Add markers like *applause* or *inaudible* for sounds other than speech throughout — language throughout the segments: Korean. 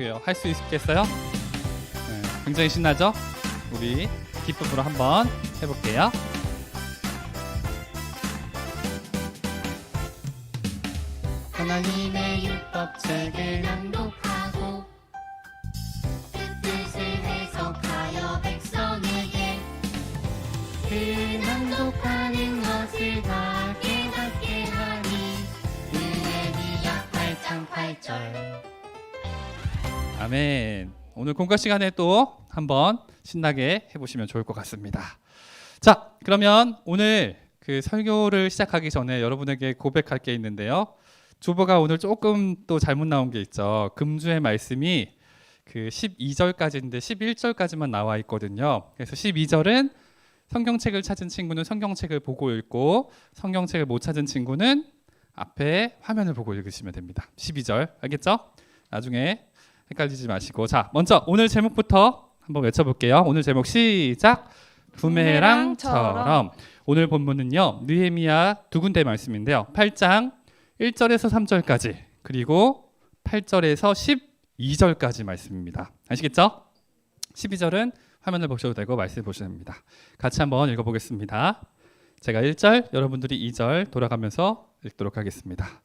어떻게요? 할 수 있겠어요? 네, 굉장히 신나죠? 우리 기쁨으로 한번 해볼게요. 하나님의 율법책을 낭독 아멘. 오늘 공과 시간에 또 한번 신나게 해보시면 좋을 것 같습니다. 자, 그러면 오늘 그 설교를 시작하기 전에 여러분에게 고백할 게 있는데요. 주보가 오늘 조금 또 잘못 나온 게 있죠. 금주의 말씀이 그 12절까지인데 11절까지만 나와 있거든요. 그래서 12절은 성경책을 찾은 친구는 성경책을 보고 읽고 성경책을 못 찾은 친구는 앞에 화면을 보고 읽으시면 됩니다. 12절 알겠죠? 나중에 헷갈리지 마시고 자 먼저 오늘 제목부터 한번 외쳐볼게요. 오늘 제목 시작. 부메랑처럼 오늘 본문은요 느헤미야 두 군데 말씀인데요. 8장 1절에서 3절까지 그리고 8절에서 12절까지 말씀입니다. 아시겠죠? 12절은 화면을 보셔도 되고 말씀 보셔도 됩니다. 같이 한번 읽어보겠습니다. 제가 1절 여러분들이 2절 돌아가면서 읽도록 하겠습니다.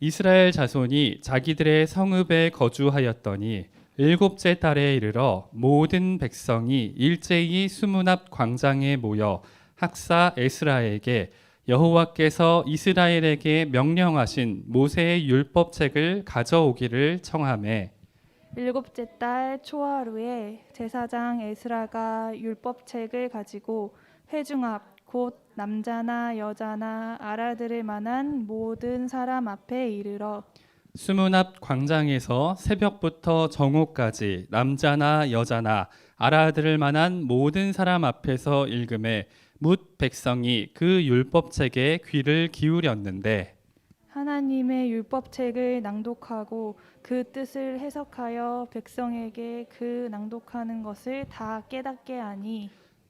이스라엘 자손이 자기들의 성읍에 거주하였더니 일곱째 달에 이르러 모든 백성이 일제히 수문 앞 광장에 모여 학사 에스라에게 여호와께서 이스라엘에게 명령하신 모세의 율법책을 가져오기를 청하매 일곱째 달 초하루에 제사장 에스라가 율법책을 가지고 회중 앞 곧 남자나 여자나 알아들을 만한 모든 사람 앞에 이르러 수문 앞 광장에서 새벽부터 정오까지 남자나 여자나 알아들을 만한 모든 사람 앞에서 읽음에 묻 백성이 그 율법책에 귀를 기울였는데 하나님의 율법책을 낭독하고 그 뜻을 해석하여 백성에게 그 낭독하는 것을 다 깨닫게 하니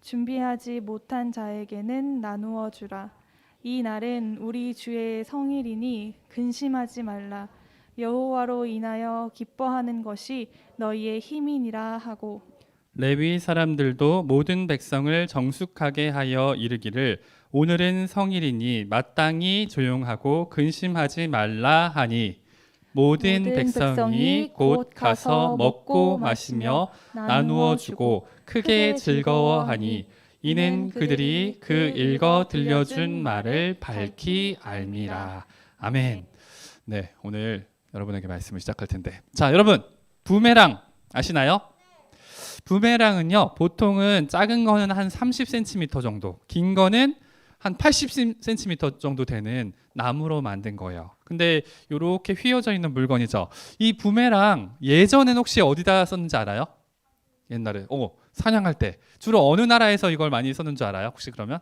준비하지 못한 자에게는 나누어 주라. 이 날은 우리 주의 성일이니 근심하지 말라. 여호와로 인하여 기뻐하는 것이 너희의 힘이니라 하고 레위 사람들도 모든 백성을 정숙하게 하여 이르기를 오늘은 성일이니 마땅히 조용하고 근심하지 말라 하니 모든, 백성이 곧곧 가서 먹고 마시며 나누어 주고 크게 즐거워하니 이는 그들이 그그 읽어 들려준 말을 밝히 알미라. 알미라. 아멘. 네, 오늘 여러분에게 말씀을 시작할 텐데. 자, 여러분. 부메랑 아시나요? 부메랑은요. 보통은 작은 거는 한 30cm 정도, 긴 거는 한 80cm 정도 되는 나무로 만든 거예요. 근데 이렇게 휘어져 있는 물건이죠. 이 부메랑 예전엔 혹시 어디다 썼는지 알아요? 옛날에 어 사냥할 때 주로 어느 나라에서 이걸 많이 썼는 줄 알아요? 혹시 그러면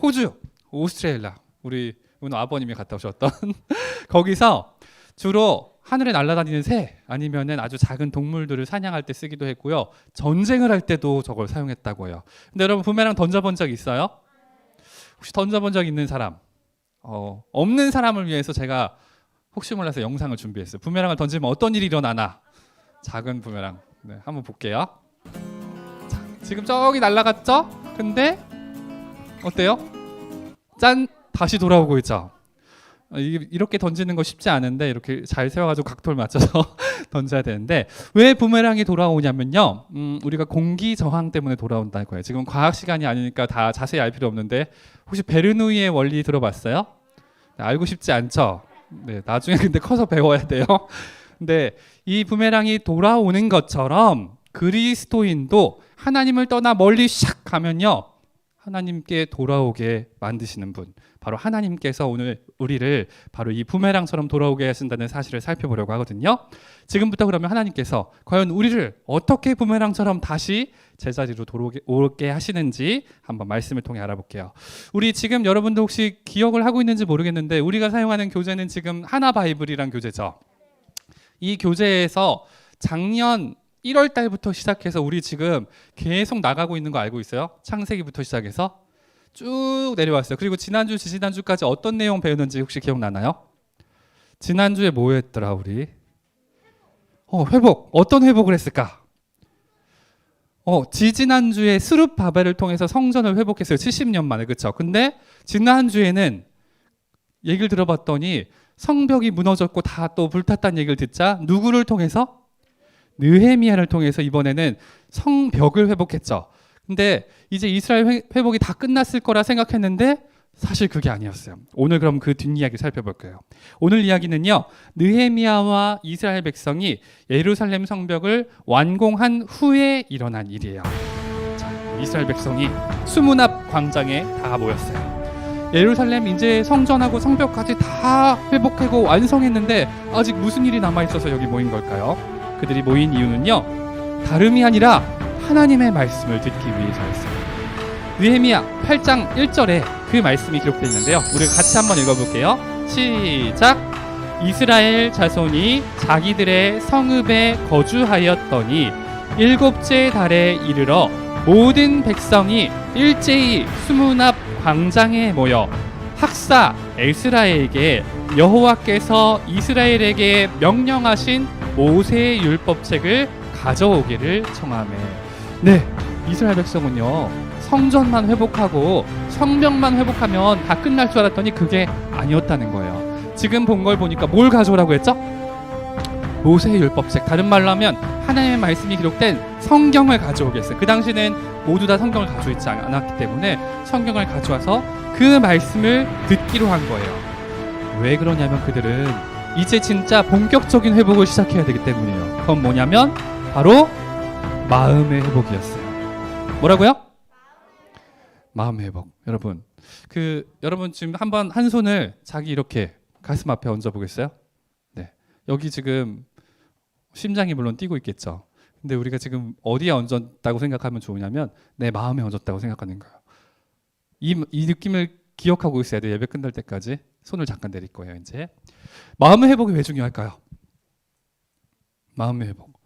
호주, 오스트레일리아 우리 오늘 아버님이 갔다 오셨던 *laughs* 거기서 주로 하늘에 날아다니는 새 아니면은 아주 작은 동물들을 사냥할 때 쓰기도 했고요. 전쟁을 할 때도 저걸 사용했다고 해요. 근데 여러분 부메랑 던져본 적 있어요? 혹시 던져본 적 있는 사람? 어, 없는 사람을 위해서 제가 혹시 몰라서 영상을 준비했어요. 부메랑을 던지면 어떤 일이 일어나나? 작은 부메랑. 네, 한번 볼게요. 자, 지금 저기 날아갔죠? 근데 어때요? 짠 다시 돌아오고 있죠. 어, 이렇게 던지는 거 쉽지 않은데 이렇게 잘 세워가지고 각도를 맞춰서 *laughs* 던져야 되는데 왜 부메랑이 돌아오냐면요. 음, 우리가 공기 저항 때문에 돌아온다는 거예요. 지금 과학 시간이 아니니까 다 자세히 알 필요 없는데 혹시 베르누이의 원리 들어봤어요? 네, 알고 싶지 않죠. 네, 나중에 근데 커서 배워야 돼요. *laughs* 근데 이 부메랑이 돌아오는 것처럼 그리스도인도 하나님을 떠나 멀리 샥 가면요. 하나님께 돌아오게 만드시는 분 바로 하나님께서 오늘 우리를 바로 이 부메랑처럼 돌아오게 하신다는 사실을 살펴보려고 하거든요. 지금부터 그러면 하나님께서 과연 우리를 어떻게 부메랑처럼 다시 제자리로 돌아오게 하시는지 한번 말씀을 통해 알아볼게요. 우리 지금 여러분도 혹시 기억을 하고 있는지 모르겠는데 우리가 사용하는 교재는 지금 하나 바이블이란 교재죠. 이 교재에서 작년 1월 달부터 시작해서 우리 지금 계속 나가고 있는 거 알고 있어요? 창세기부터 시작해서 쭉 내려왔어요. 그리고 지난주, 지지난주까지 어떤 내용 배웠는지 혹시 기억나나요? 지난주에 뭐 했더라, 우리? 어, 회복. 어떤 회복을 했을까? 어, 지지난주에 스룹 바벨을 통해서 성전을 회복했어요. 70년 만에. 그렇죠? 근데 지난주에는 얘기를 들어봤더니 성벽이 무너졌고 다 또 불탔다는 얘기를 듣자 누구를 통해서 느헤미야를 통해서 이번에는 성벽을 회복했죠. 근데 이제 이스라엘 회- 회복이 다 끝났을 거라 생각했는데 사실 그게 아니었어요. 오늘 그럼 그 뒷이야기 살펴볼 거예요. 오늘 이야기는요. 느헤미야와 이스라엘 백성이 예루살렘 성벽을 완공한 후에 일어난 일이에요. 자, 이스라엘 백성이 수문 앞 광장에 다 모였어요. 예루살렘 이제 성전하고 성벽까지 다 회복하고 완성했는데 아직 무슨 일이 남아 있어서 여기 모인 걸까요? 그들이 모인 이유는요. 다름이 아니라 하나님의 말씀을 듣기 위해서였어요. 느헤미야 8장 1절에 그 말씀이 기록되어 있는데요. 우리 같이 한번 읽어볼게요. 시작. 이스라엘 자손이 자기들의 성읍에 거주하였더니 일곱째 달에 이르러 모든 백성이 일제히 수문 앞 광장에 모여 학사 에스라에게 여호와께서 이스라엘에게 명령하신 모세의 율법책을 가져오기를 청하매. 네, 이스라엘 백성은요 성전만 회복하고 성벽만 회복하면 다 끝날 줄 알았더니 그게 아니었다는 거예요. 지금 본 걸 보니까 뭘 가져오라고 했죠? 모세의 율법책. 다른 말로 하면 하나님의 말씀이 기록된 성경을 가져오겠어요. 그 당시는 모두 다 성경을 가지고 있지 않았기 때문에 성경을 가져와서 그 말씀을 듣기로 한 거예요. 왜 그러냐면 그들은 이제 진짜 본격적인 회복을 시작해야 되기 때문이에요. 그건 뭐냐면 바로 마음의 회복이었어요. 뭐라고요? 마음의 회복. 여러분, 그 여러분 지금 한번 한 손을 자기 이렇게 가슴 앞에 얹어 보겠어요? 네. 여기 지금 심장이 물론 뛰고 있겠죠. 근데 우리가 지금 어디에 얹었다고 생각하면 좋으냐면 내 마음에 얹었다고 생각하는 거예요. 이, 이 느낌을 기억하고 있어야 돼요. 예배 끝날 때까지. 손을 잠깐 내릴 거예요, 이제. 마음의 회복이 왜 중요할까요? 마음의 회복.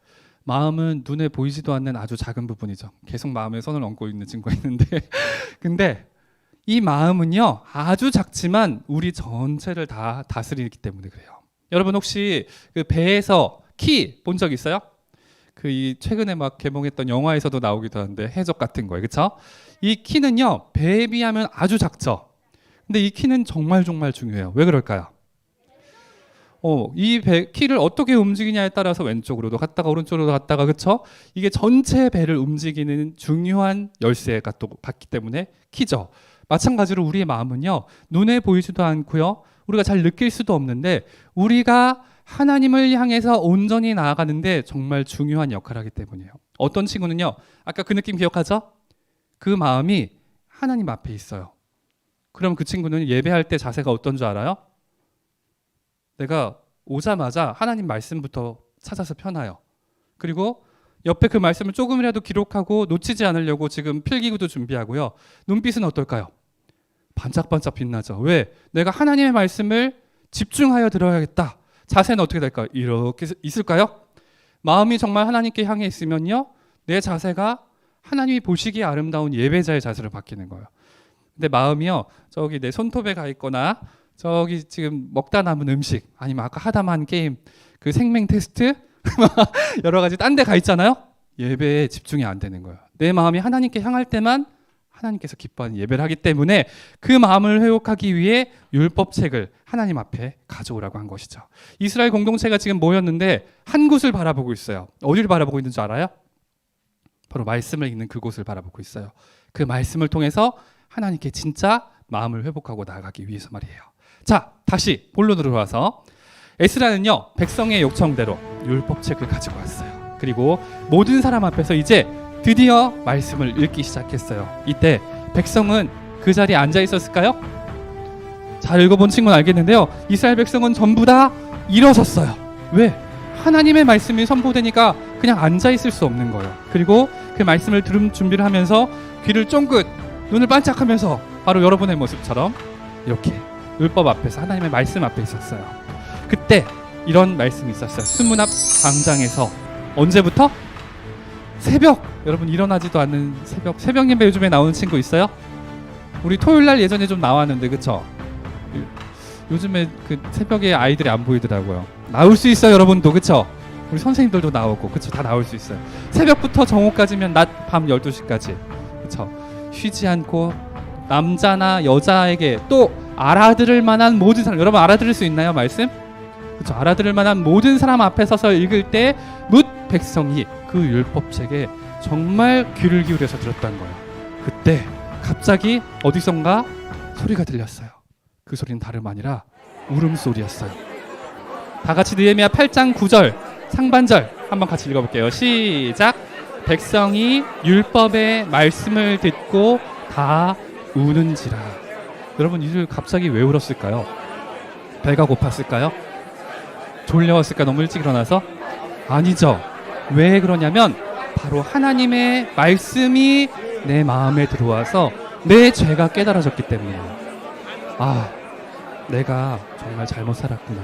마음은 눈에 보이지도 않는 아주 작은 부분이죠. 계속 마음에 손을 얹고 있는 친구가 있는데, *laughs* 근데 이 마음은요 아주 작지만 우리 전체를 다 다스리기 때문에 그래요. 여러분 혹시 그 배에서 키 본 적 있어요? 그 이 최근에 막 개봉했던 영화에서도 나오기도 하는데 해적 같은 거예요, 그렇죠? 이 키는요 배에 비하면 아주 작죠. 근데 이 키는 정말 정말 중요해요. 왜 그럴까요? 어, 이 배, 키를 어떻게 움직이냐에 따라서 왼쪽으로도 갔다가 오른쪽으로도 갔다가 그렇죠? 이게 전체 배를 움직이는 중요한 열쇠가 또 받기 때문에 키죠. 마찬가지로 우리의 마음은요. 눈에 보이지도 않고요. 우리가 잘 느낄 수도 없는데 우리가 하나님을 향해서 온전히 나아가는데 정말 중요한 역할을 하기 때문이에요. 어떤 친구는요. 아까 그 느낌 기억하죠? 그 마음이 하나님 앞에 있어요. 그럼 그 친구는 예배할 때 자세가 어떤 줄 알아요? 내가 오자마자 하나님 말씀부터 찾아서 펴놔요. 그리고 옆에 그 말씀을 조금이라도 기록하고 놓치지 않으려고 지금 필기구도 준비하고요. 눈빛은 어떨까요? 반짝반짝 빛나죠. 왜? 내가 하나님의 말씀을 집중하여 들어야겠다. 자세는 어떻게 될까요? 이렇게 있을까요? 마음이 정말 하나님께 향해 있으면요. 내 자세가 하나님이 보시기에 아름다운 예배자의 자세로 바뀌는 거예요. 근데 마음이요. 저기 내 손톱에 가 있거나 저기 지금 먹다 남은 음식 아니면 아까 하다만 게임 그 생명 테스트 *laughs* 여러 가지 딴 데 가 있잖아요. 예배에 집중이 안 되는 거예요. 내 마음이 하나님께 향할 때만 하나님께서 기뻐하는 예배를 하기 때문에 그 마음을 회복하기 위해 율법책을 하나님 앞에 가져오라고 한 것이죠. 이스라엘 공동체가 지금 모였는데 한 곳을 바라보고 있어요. 어디를 바라보고 있는 줄 알아요? 바로 말씀을 읽는 그곳을 바라보고 있어요. 그 말씀을 통해서 하나님께 진짜 마음을 회복하고 나아가기 위해서 말이에요. 자, 다시 본론으로 돌아와서 에스라는요 백성의 요청대로 율법책을 가지고 왔어요. 그리고 모든 사람 앞에서 이제 드디어 말씀을 읽기 시작했어요. 이때 백성은 그 자리에 앉아 있었을까요? 잘 읽어본 친구는 알겠는데요. 이스라엘 백성은 전부 다 일어섰어요. 왜? 하나님의 말씀이 선포되니까 그냥 앉아 있을 수 없는 거예요. 그리고 그 말씀을 들음 준비를 하면서 귀를 쫑긋 눈을 반짝하면서 바로 여러분의 모습처럼 이렇게 율법 앞에서 하나님의 말씀 앞에 있었어요. 그때 이런 말씀이 있었어요. 수문 앞 광장에서 언제부터? 새벽. 여러분 일어나지도 않는 새벽. 새벽 예배 요즘에 나오는 친구 있어요? 우리 토요일 날 예전에 좀 나왔는데 그쵸? 요- 요즘에 그 새벽에 아이들이 안 보이더라고요. 나올 수 있어요, 여러분도 그쵸? 우리 선생님들도 나오고 그쵸? 다 나올 수 있어요. 새벽부터 정오까지면 낮 밤 12시까지 그쵸? 쉬지 않고 남자나 여자에게 또 알아들을 만한 모든 사람 여러분 알아들을 수 있나요 말씀? 그렇죠 알아들을 만한 모든 사람 앞에 서서 읽을 때 뭇 백성이 그 율법책에 정말 귀를 기울여서 들었던 거예요. 그때 갑자기 어디선가 소리가 들렸어요. 그 소리는 다름 아니라 울음소리였어요. 다 같이 느헤미야 8장 9절 상반절 한번 같이 읽어볼게요. 시작! 백성이 율법의 말씀을 듣고 다 우는지라. 여러분 이들 갑자기 왜 울었을까요? 배가 고팠을까요? 졸려왔을까 너무 일찍 일어나서? 아니죠. 왜 그러냐면 바로 하나님의 말씀이 내 마음에 들어와서 내 죄가 깨달아졌기 때문이에요. 아, 내가 정말 잘못 살았구나.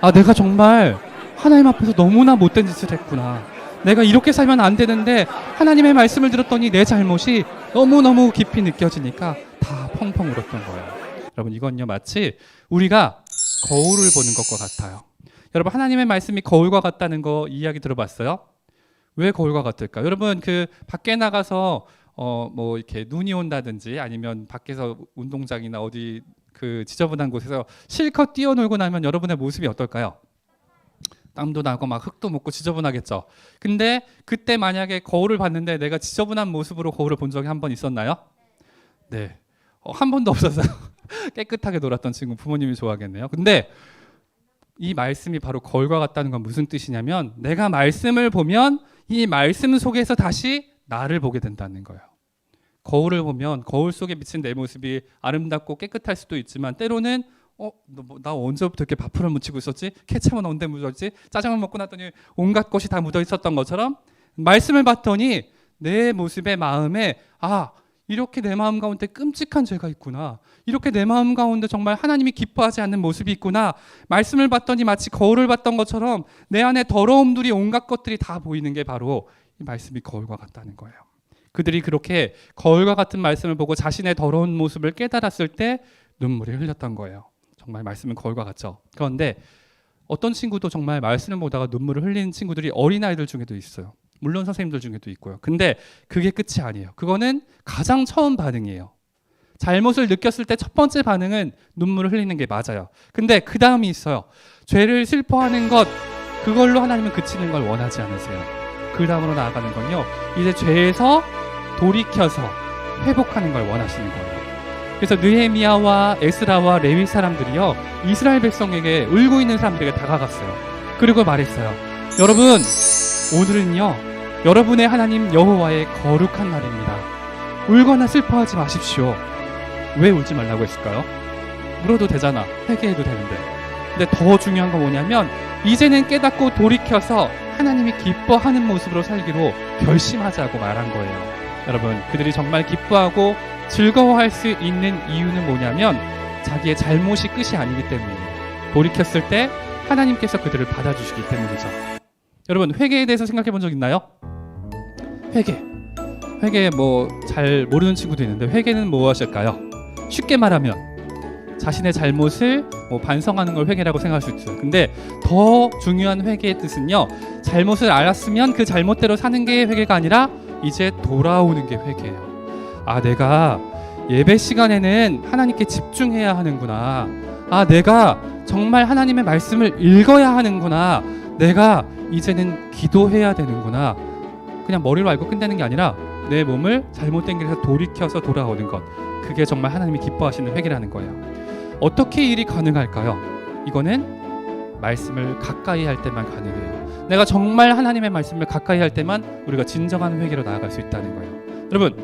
아, 내가 정말 하나님 앞에서 너무나 못된 짓을 했구나. 내가 이렇게 살면 안 되는데 하나님의 말씀을 들었더니 내 잘못이 너무너무 깊이 느껴지니까 다 펑펑 울었던 거예요. 여러분 이건요 마치 우리가 거울을 보는 것과 같아요. 여러분 하나님의 말씀이 거울과 같다는 거 이야기 들어봤어요? 왜 거울과 같을까? 여러분 그 밖에 나가서 어 뭐 이렇게 눈이 온다든지 아니면 밖에서 운동장이나 어디 그 지저분한 곳에서 실컷 뛰어놀고 나면 여러분의 모습이 어떨까요? 땀도 나고 막 흙도 묻고 지저분하겠죠. 근데 그때 만약에 거울을 봤는데 내가 지저분한 모습으로 거울을 본 적이 한 번 있었나요? 네. 어, 한 번도 없었어요. *laughs* 깨끗하게 놀았던 친구 부모님이 좋아하겠네요. 근데 이 말씀이 바로 거울과 같다는 건 무슨 뜻이냐면 내가 말씀을 보면 이 말씀 속에서 다시 나를 보게 된다는 거예요. 거울을 보면 거울 속에 비친 내 모습이 아름답고 깨끗할 수도 있지만 때로는 어, 너, 뭐, 나 언제부터 이렇게 밥풀을 묻히고 있었지? 케찹은 언제 묻었지? 짜장을 먹고 났더니 온갖 것이 다 묻어 있었던 것처럼 말씀을 봤더니 내 모습의 마음에 아 이렇게 내 마음 가운데 끔찍한 죄가 있구나. 이렇게 내 마음 가운데 정말 하나님이 기뻐하지 않는 모습이 있구나. 말씀을 봤더니 마치 거울을 봤던 것처럼 내 안에 더러움들이 온갖 것들이 다 보이는 게 바로 이 말씀이 거울과 같다는 거예요. 그들이 그렇게 거울과 같은 말씀을 보고 자신의 더러운 모습을 깨달았을 때 눈물이 흘렸던 거예요. 정말 말씀은 거울과 같죠. 그런데 어떤 친구도 정말 말씀을 보다가 눈물을 흘리는 친구들이 어린아이들 중에도 있어요. 물론 선생님들 중에도 있고요. 근데 그게 끝이 아니에요. 그거는 가장 처음 반응이에요. 잘못을 느꼈을 때 첫 번째 반응은 눈물을 흘리는 게 맞아요. 근데 그 다음이 있어요. 죄를 슬퍼하는 것, 그걸로 하나님은 그치는 걸 원하지 않으세요. 그 다음으로 나아가는 건요. 이제 죄에서 돌이켜서 회복하는 걸 원하시는 거예요. 그래서 느헤미야와 에스라와 레위 사람들이요 이스라엘 백성에게 울고 있는 사람들에게 다가갔어요. 그리고 말했어요. 여러분 오늘은요 여러분의 하나님 여호와의 거룩한 날입니다. 울거나 슬퍼하지 마십시오. 왜 울지 말라고 했을까요? 울어도 되잖아. 회개해도 되는데. 근데 더 중요한 건 뭐냐면 이제는 깨닫고 돌이켜서 하나님이 기뻐하는 모습으로 살기로 결심하자고 말한 거예요. 여러분 그들이 정말 기뻐하고 즐거워할 수 있는 이유는 뭐냐면 자기의 잘못이 끝이 아니기 때문이에요. 돌이켰을 때 하나님께서 그들을 받아주시기 때문이죠. 여러분 회개에 대해서 생각해 본 적 있나요? 회개. 회개 뭐잘 모르는 친구도 있는데 회개는 무엇일까요? 쉽게 말하면 자신의 잘못을 뭐 반성하는 걸 회개라고 생각할 수 있어요. 근데 더 중요한 회개의 뜻은요. 잘못을 알았으면 그 잘못대로 사는 게 회개가 아니라 이제 돌아오는 게 회개예요. 아, 내가 예배 시간에는 하나님께 집중해야 하는구나. 아, 내가 정말 하나님의 말씀을 읽어야 하는구나. 내가 이제는 기도해야 되는구나. 그냥 머리로 알고 끝내는 게 아니라 내 몸을 잘못된 길에서 돌이켜서 돌아오는 것. 그게 정말 하나님이 기뻐하시는 회개라는 거예요. 어떻게 일이 가능할까요? 이거는 말씀을 가까이 할 때만 가능해요. 내가 정말 하나님의 말씀을 가까이 할 때만 우리가 진정한 회개로 나아갈 수 있다는 거예요. 여러분,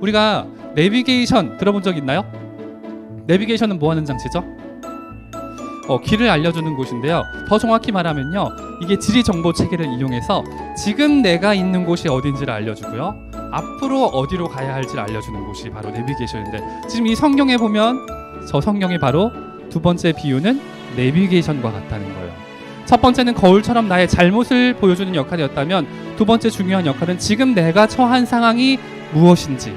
우리가 내비게이션 들어본 적 있나요? 내비게이션은 뭐 하는 장치죠? 어, 길을 알려주는 곳인데요. 더 정확히 말하면요. 이게 지리 정보 체계를 이용해서 지금 내가 있는 곳이 어딘지를 알려주고요. 앞으로 어디로 가야 할지를 알려주는 곳이 바로 내비게이션인데 지금 이 성경에 보면 저 성경이 바로 두 번째 비유는 내비게이션과 같다는 거예요. 첫 번째는 거울처럼 나의 잘못을 보여주는 역할이었다면 두 번째 중요한 역할은 지금 내가 처한 상황이 무엇인지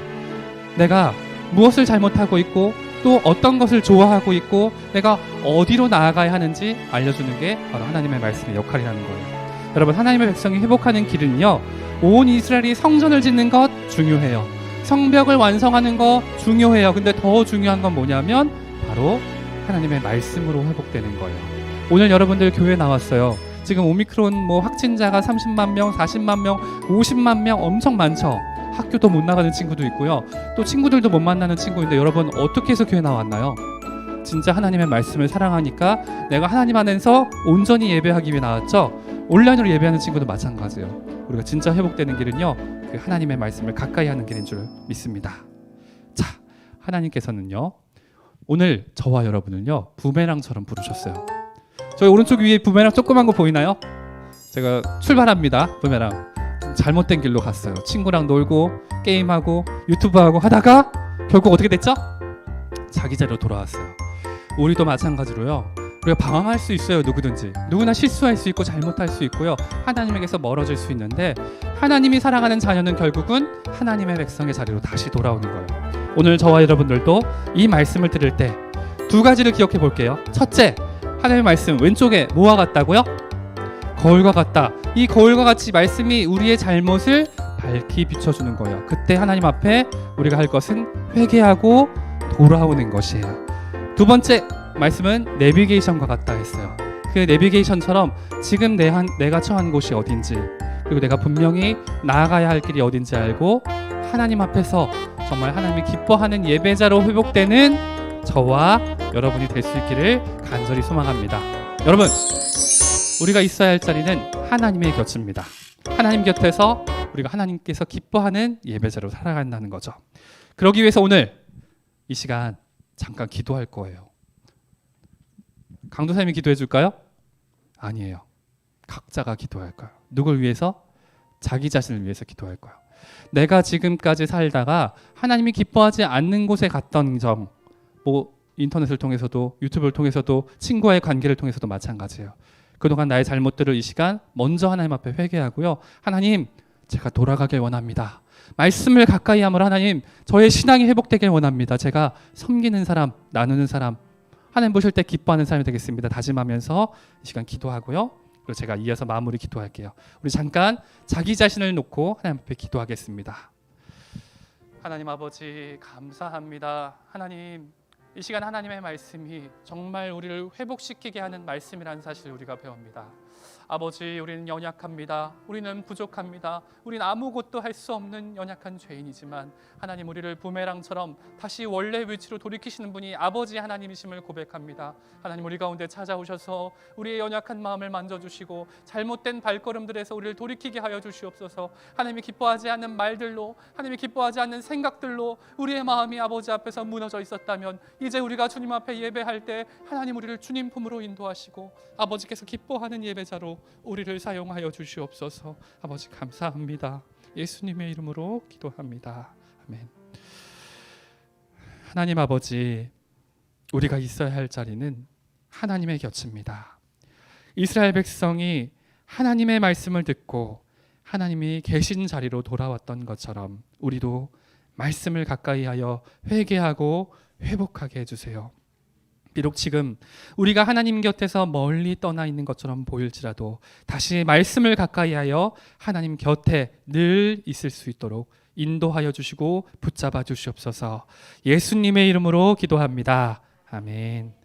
내가 무엇을 잘못하고 있고 또 어떤 것을 좋아하고 있고 내가 어디로 나아가야 하는지 알려주는 게 바로 하나님의 말씀의 역할이라는 거예요. 여러분 하나님의 백성이 회복하는 길은요 온 이스라엘이 성전을 짓는 것 중요해요. 성벽을 완성하는 거 중요해요. 근데 더 중요한 건 뭐냐면 바로 하나님의 말씀으로 회복되는 거예요. 오늘 여러분들 교회 나왔어요. 지금 오미크론 뭐 확진자가 30만 명, 40만 명, 50만 명 엄청 많죠. 학교도 못 나가는 친구도 있고요. 또 친구들도 못 만나는 친구인데 여러분 어떻게 해서 교회 나왔나요? 진짜 하나님의 말씀을 사랑하니까 내가 하나님 안에서 온전히 예배하기 위해 나왔죠. 온라인으로 예배하는 친구도 마찬가지예요. 우리가 진짜 회복되는 길은요. 그 하나님의 말씀을 가까이 하는 길인 줄 믿습니다. 자, 하나님께서는요. 오늘 저와 여러분을요. 부메랑처럼 부르셨어요. 저희 오른쪽 위에 부메랑 조그만 거 보이나요? 제가 출발합니다. 부메랑. 잘못된 길로 갔어요. 친구랑 놀고 게임하고 유튜브하고 하다가 결국 어떻게 됐죠? 자기 자리로 돌아왔어요. 우리도 마찬가지로요. 우리가 방황할 수 있어요. 누구든지 누구나 실수할 수 있고 잘못할 수 있고요. 하나님에게서 멀어질 수 있는데 하나님이 사랑하는 자녀는 결국은 하나님의 백성의 자리로 다시 돌아오는 거예요. 오늘 저와 여러분들도 이 말씀을 들을 때 두 가지를 기억해 볼게요. 첫째, 하나님의 말씀 왼쪽에 뭐와 같다고요? 거울과 같다. 이 거울과 같이 말씀이 우리의 잘못을 밝히 비춰주는 거예요. 그때 하나님 앞에 우리가 할 것은 회개하고 돌아오는 것이에요. 두 번째 말씀은 내비게이션과 같다 했어요. 그 내비게이션처럼 지금 내 한, 내가 처한 곳이 어딘지 그리고 내가 분명히 나아가야 할 길이 어딘지 알고 하나님 앞에서 정말 하나님이 기뻐하는 예배자로 회복되는 저와 여러분이 될 수 있기를 간절히 소망합니다. 여러분, 우리가 있어야 할 자리는 하나님의 곁입니다. 하나님 곁에서 우리가 하나님께서 기뻐하는 예배자로 살아간다는 거죠. 그러기 위해서 오늘 이 시간 잠깐 기도할 거예요. 강도사님이 기도해 줄까요? 아니에요. 각자가 기도할 거예요. 누굴 위해서? 자기 자신을 위해서 기도할 거예요. 내가 지금까지 살다가 하나님이 기뻐하지 않는 곳에 갔던 점, 뭐 인터넷을 통해서도 유튜브를 통해서도 친구와의 관계를 통해서도 마찬가지예요. 그동안 나의 잘못들을 이 시간 먼저 하나님 앞에 회개하고요. 하나님, 제가 돌아가길 원합니다. 말씀을 가까이 함으로 하나님, 저의 신앙이 회복되길 원합니다. 제가 섬기는 사람, 나누는 사람, 하나님 보실 때 기뻐하는 사람이 되겠습니다. 다짐하면서 이 시간 기도하고요. 그리고 제가 이어서 마무리 기도할게요. 우리 잠깐 자기 자신을 놓고 하나님 앞에 기도하겠습니다. 하나님 아버지 감사합니다. 하나님 이 시간 하나님의 말씀이 정말 우리를 회복시키게 하는 말씀이라는 사실을 우리가 배웁니다. 아버지, 우리는 연약합니다. 우리는 부족합니다. 우리는 아무것도 할 수 없는 연약한 죄인이지만 하나님 우리를 부메랑처럼 다시 원래 위치로 돌이키시는 분이 아버지 하나님이심을 고백합니다. 하나님 우리 가운데 찾아오셔서 우리의 연약한 마음을 만져주시고 잘못된 발걸음들에서 우리를 돌이키게 하여 주시옵소서. 하나님이 기뻐하지 않는 말들로 하나님이 기뻐하지 않는 생각들로 우리의 마음이 아버지 앞에서 무너져 있었다면 이제 우리가 주님 앞에 예배할 때 하나님 우리를 주님 품으로 인도하시고 아버지께서 기뻐하는 예배 자로 우리를 사용하여 주시옵소서. 아버지 감사합니다. 예수님의 이름으로 기도합니다. 아멘. 하나님 아버지, 우리가 있어야 할 자리는 하나님의 곁입니다. 이스라엘 백성이 하나님의 말씀을 듣고 하나님이 계신 자리로 돌아왔던 것처럼 우리도 말씀을 가까이 하여 회개하고 회복하게 해주세요. 비록 지금 우리가 하나님 곁에서 멀리 떠나 있는 것처럼 보일지라도 다시 말씀을 가까이 하여 하나님 곁에 늘 있을 수 있도록 인도하여 주시고 붙잡아 주시옵소서 예수님의 이름으로 기도합니다. 아멘.